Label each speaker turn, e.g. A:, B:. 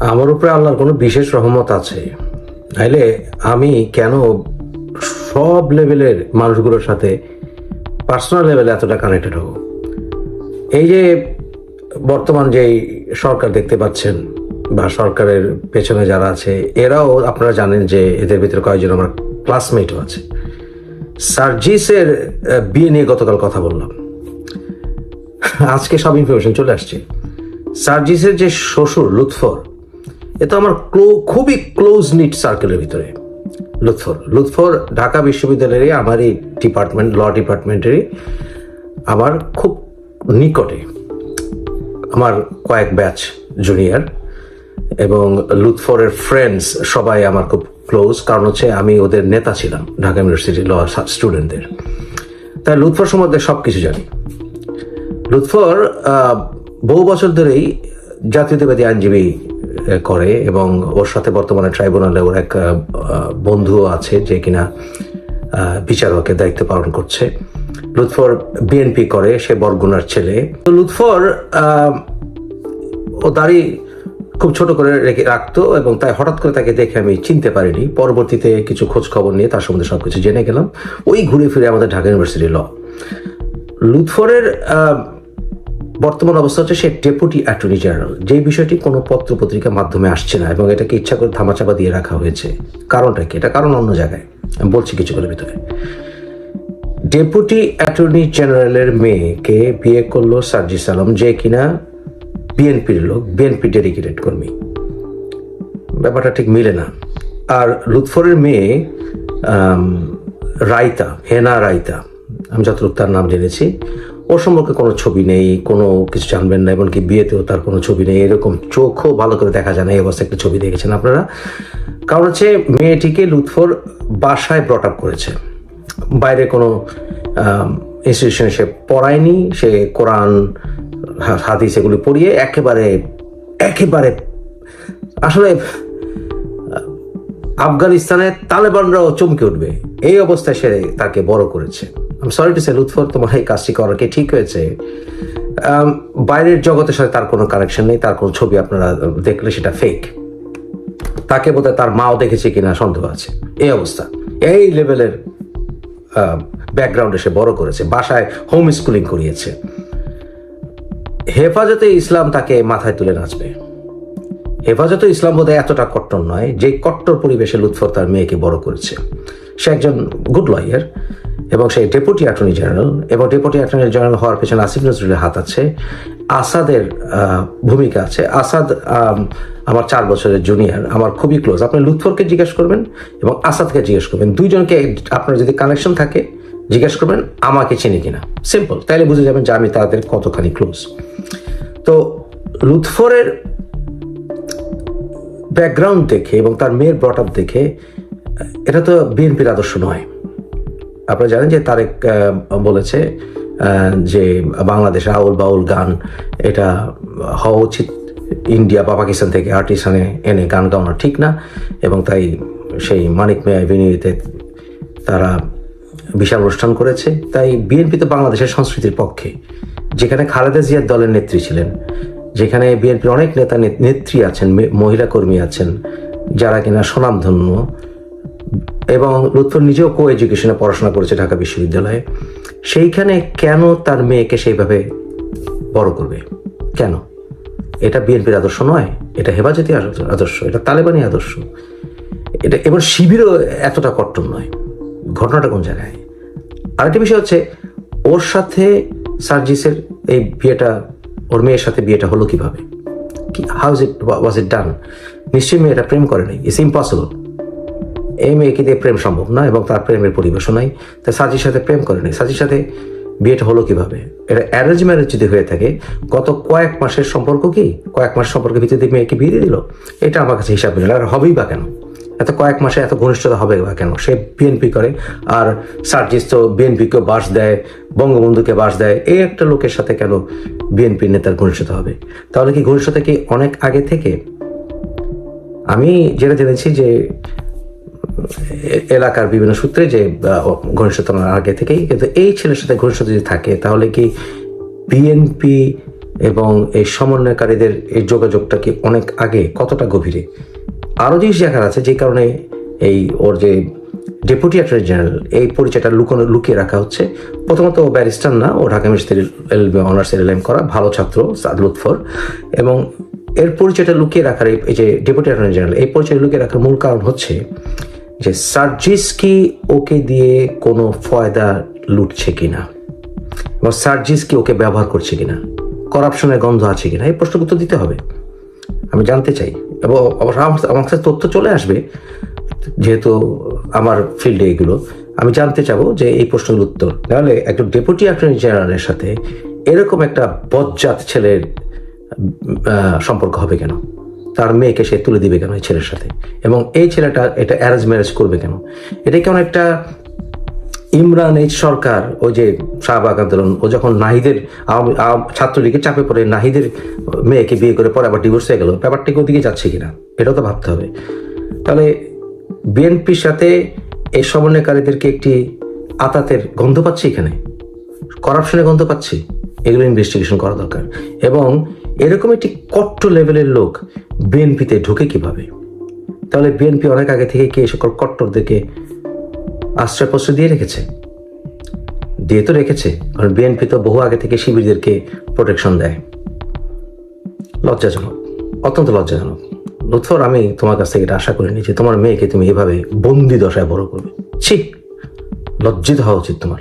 A: আমার উপরে আল্লাহর কোনো বিশেষ রহমত আছে। নাইলে আমি কেন সব লেভেলের মানুষগুলোর সাথে পার্সোনাল লেভেলে এতটা কানেক্টেড হব? এই যে বর্তমান যেই সরকার দেখতে পাচ্ছেন বা সরকারের পেছনে যারা আছে, এরাও আপনারা জানেন যে এদের ভিতরে কয়েকজন আমার ক্লাসমেটও আছে। সার্জিসের বিয়ে নিয়ে গতকাল কথা বললাম। আজকে সব ইনফরমেশন চলে আসছে। সার্জিসের যে শ্বশুর লুৎফর এ তো আমার খুবই ক্লোজ নিট সার্কেলের ভিতরে। লুৎফর লুৎফর ঢাকা বিশ্ববিদ্যালয়েরই আমারই ডিপার্টমেন্ট ল ডিপার্টমেন্টেরই আমার খুব নিকটে। আমার কয়েক ব্যাচ জুনিয়র এবং লুৎফরের ফ্রেন্ডস সবাই আমার খুব ক্লোজ কারণ হচ্ছে আমি ওদের নেতা ছিলাম, ঢাকা ইউনিভার্সিটি ল স্টুডেন্টদের তাই লুৎফর সম্বন্ধে সব কিছু জানি। লুৎফর বহু বছর ধরেই জাতীয়তাবাদী আইনজীবী করে এবং ওর সাথে বর্তমানে ট্রাইব্যুনালে ওর এক বন্ধুও আছে যে কিনা বিচারকের দায়িত্ব পালন করছে। লুৎফর বিএনপি করে, সে বরগুনার ছেলে। তো লুৎফর ও দাড়ি খুব ছোট করে রেখে রাখতো এবং তাই হঠাৎ করে তাকে দেখে আমি চিনতে পারিনি। পরবর্তীতে কিছু খোঁজ খবর নিয়ে তার সম্বন্ধে সবকিছু জেনে গেলাম। ওই ঘুরে ফিরে আমাদের ঢাকা ইউনিভার্সিটি ল। লুৎফরের বর্তমান অবস্থা হচ্ছে সে ডেপুটি অ্যাটর্নি জেনারেল। যেই বিষয়টি কোনো পত্র পত্রিকার মাধ্যমে আসছে না এবং এটাকে ইচ্ছা করে ধামাচাপা দিয়ে রাখা হয়েছে। কারণটা কি? এটা কারণ অন্য জায়গায়। আমি বলছি কিছুগুলোর ভিতরে। ডেপুটি অ্যাটর্নি জেনারেলের মেয়েকে বিয়ে করল সার্জিস আলম, যে কিনা বিএনপির লোক, বিএনপি ডেডিকেটেড কর্মী। ব্যাপারটা ঠিক মিলে না। আর লুৎফরের মেয়ে রাইতা হেনা রাইতা আমি যতটুকু তার নাম জেনেছি ওর সম্পর্কে কোনো ছবি নেই, কোনো কিছু জানবেন না, এমনকি বিয়েতেও তার কোনো ছবি নেই, এরকম চোখও ভালো করে দেখা যায় না, এই অবস্থায় একটা ছবি দেখেছেন আপনারা। কারণ হচ্ছে মেয়েটিকে লুৎফর বাসায় ব্রট আপ করেছে। বাইরে কোনো ইনস্টিটিউশনে সে পড়ায়নি, সে কোরআন, হা- হাদিস এগুলি পড়িয়ে একেবারে একেবারে, আসলে আফগানিস্তানের তালেবানরাও চমকে উঠবে। এই অবস্থায় সে তাকে বড় করেছে। আমি সরি টু সে লুৎফর তোমার এই কাজটি করা কি ঠিক হয়েছে? আম, বাইরের জগতের সাথে তার কোনো কানেকশন নেই তার কোনো ছবি আপনারা দেখলে সেটা ফেক তাকে বোধহয় তার মাও দেখেছে কিনা সন্দেহ আছে। এই অবস্থা। এই লেভেলের ব্যাকগ্রাউন্ডে সে বড় করেছে বাসায় হোম স্কুলিং করিয়েছে। হেফাজতে ইসলাম তাকে মাথায় তুলে নাচবে। হেফাজতে ইসলাম বোধহয় এতটা কট্টর নয় যে কট্টর পরিবেশে লুৎফর তার মেয়েকে বড় করেছে। সে একজন গুড লয়ার এবং সে ডেপুটি অ্যাটর্নি জেনারেল এবং ডেপুটি অ্যাটর্নি জেনারেল হওয়ার পেছনে আসিফ নজরুলের হাত আছে। আসাদের ভূমিকা আছে। আসাদ আমার চার বছরের জুনিয়র আমার খুবই ক্লোজ আপনি লুৎফরকে জিজ্ঞেস করবেন এবং আসাদকে জিজ্ঞেস করবেন। দুইজনকে আপনার যদি কানেকশন থাকে, জিজ্ঞেস করবেন, আমাকে চিনি কিনা। সিম্পল তাইলে বুঝে যাবেন যে আমি তাদের কতখানি ক্লোজ তো লুৎফরের ব্যাকগ্রাউন্ড দেখে এবং তার মেয়ের ব্রট আপ দেখে এটা তো বিএনপির আদর্শ নয়। আপনারা জানেন যে তারেক বলেছে যে বাংলাদেশে আউল বাউল গান, এটা হওয়া উচিত। ইন্ডিয়া বা পাকিস্তান থেকে আর্টিস্ট এনে গান গাওয়ানো ঠিক না, এবং তাই সেই মানিক মেয়া অ্যাভিনিউতে তারা বিশাল অনুষ্ঠান করেছে। তাই বিএনপি তো বাংলাদেশের সংস্কৃতির পক্ষে। যেখানে খালেদা জিয়ার দলের নেত্রী ছিলেন, যেখানে বিএনপির অনেক নেতা নেত্রী আছেন, মহিলা কর্মী আছেন, যারা কিনা স্বনামধন্য এবং লুৎফর নিজেও কো এডুকেশনে পড়াশোনা করেছে ঢাকা বিশ্ববিদ্যালয়ে। সেইখানে কেন তার মেয়েকে সেইভাবে বড় করবে? কেন? এটা বিএনপির আদর্শ নয়, এটা হেফাজতি আদর্শ- এটা তালেবানি আদর্শ। এটা এবার শিবিরও এতটা কট্টর নয়, ঘটনাটা কোন জায়গায়? আরেকটা বিষয় হচ্ছে, ওর সাথে সার্জিসের এই বিয়েটা, ওর মেয়ের সাথে বিয়েটা হলো কীভাবে? হাউ ইজ ইট ওয়াজ ইট ডান নিশ্চয়ই মেয়েটা প্রেম করেনি ইটস ইম্পসিবল এই মেয়েকে দিয়ে প্রেম সম্ভব না এবং তার প্রেমের পরিবেশও নাই। তাই সাজির সাথে প্রেম করেনি সাজির সাথে বিয়েটা হলো কীভাবে? এটা অ্যারেঞ্জ ম্যারেজ যদি হয়ে থাকে, গত কয়েক মাসের সম্পর্ক কি? কয়েক মাস সম্পর্কের দিয়ে মেয়েকে বিয়ে দিল? এটা আমার কাছে হিসাব মিলে। আর হবেই বা কেন? এত কয়েক মাসে এত ঘনিষ্ঠতা হবে বা কেন? সে বিএনপি করে। আর সার্জিস তো বিএনপিকে বাস দেয়, বঙ্গবন্ধুকে বাস দেয়। এই একটা লোকের সাথে কেন বিএনপি নেতার ঘনিষ্ঠতা হবে? তাহলে কি ঘনিষ্ঠতা কি অনেক আগে থেকে? আমি যেটা জেনেছি যে এলাকার বিভিন্ন সূত্রে যে আহ, ঘনিষ্ঠতা আগে থেকেই কিন্তু এই ছেলের সাথে ঘনিষ্ঠতা যদি থাকে তাহলে কি বিএনপি এবং এই সমন্বয়কারীদের এই যোগাযোগটা কি অনেক আগে কতটা গভীরে? আরও জিনিস দেখার আছে যে কারণে এই ওর যে ডেপুটি অ্যাটর্নি জেনারেল এই পরিচয়টা লুকানো লুকিয়ে রাখা হচ্ছে। প্রথমত ও ব্যারিস্টার না ও ঢাকা ইউনিভার্সিটির অনার্স এলএম করা ভালো ছাত্র সাদ লুৎফর। এবং এর পরিচয়টা লুকিয়ে রাখার এই যে ডেপুটি অ্যাটর্নি জেনারেল এই পরিচয় লুকিয়ে রাখার মূল কারণ হচ্ছে যে সার্জিস কি ওকে দিয়ে কোনো ফয়দা লুটছে কিনা? এবং সার্জিস কি ওকে ব্যবহার করছে কিনা? করাপশনের গন্ধ আছে কিনা? এই প্রশ্ন উত্তর দিতে হবে। আমি জানতে চাই। এবং আমার- কাছে তথ্য চলে আসবে, যেহেতু আমার ফিল্ডে এগুলো। আমি জানতে চাবো যে এই প্রশ্নের উত্তর। তাহলে একজন ডেপুটি অ্যাটর্নি জেনারেলের সাথে এরকম একটা বজ্জাত ছেলের সম্পর্ক হবে কেন? তার মেয়েকে সে তুলে দিবে কেন এই ছেলের সাথে? এবং এই ছেলেটা এটা অ্যারেঞ্জ ম্যারেজ করবে কেন? এটা কেমন একটা ইমরান এই সরকার, ওই যে শাহবাগ আন্দোলন, ও যখন নাহিদের ছাত্রলীগের চাপে পড়ে, নাহিদের মেয়েকে বিয়ে করে পরে আবার ডিভোর্স হয়ে গেল, ব্যাপারটা কি ওদিকে যাচ্ছে কিনা? এটাও তো ভাবতে হবে। তাহলে বিএনপির সাথে এই সমন্বয়কারীদেরকে একটি আতাতের গন্ধ পাচ্ছি এখানে? করাপশনের গন্ধ পাচ্ছি? এগুলো ইনভেস্টিগেশন করা দরকার। এবং এরকম একটি কট্ট লেভেলের লোক বিএনপিতে ঢুকে কীভাবে? তাহলে বিএনপি অনেক আগে থেকে কি সকল কট্টরদেরকে আশ্রয় প্রশ্রয় দিয়ে রেখেছে? দিয়ে তো রেখেছে, কারণ বিএনপি তো বহু আগে থেকে শিবিরদেরকে প্রোটেকশন দেয়। লজ্জাজনক, অত্যন্ত লজ্জাজনক। লুৎফর আমি তোমার কাছ থেকে এটা আশা করিনি যে তোমার মেয়েকে তুমি এভাবে বন্দি দশায় বড় করবে। ছি, লজ্জিত হওয়া উচিত তোমার।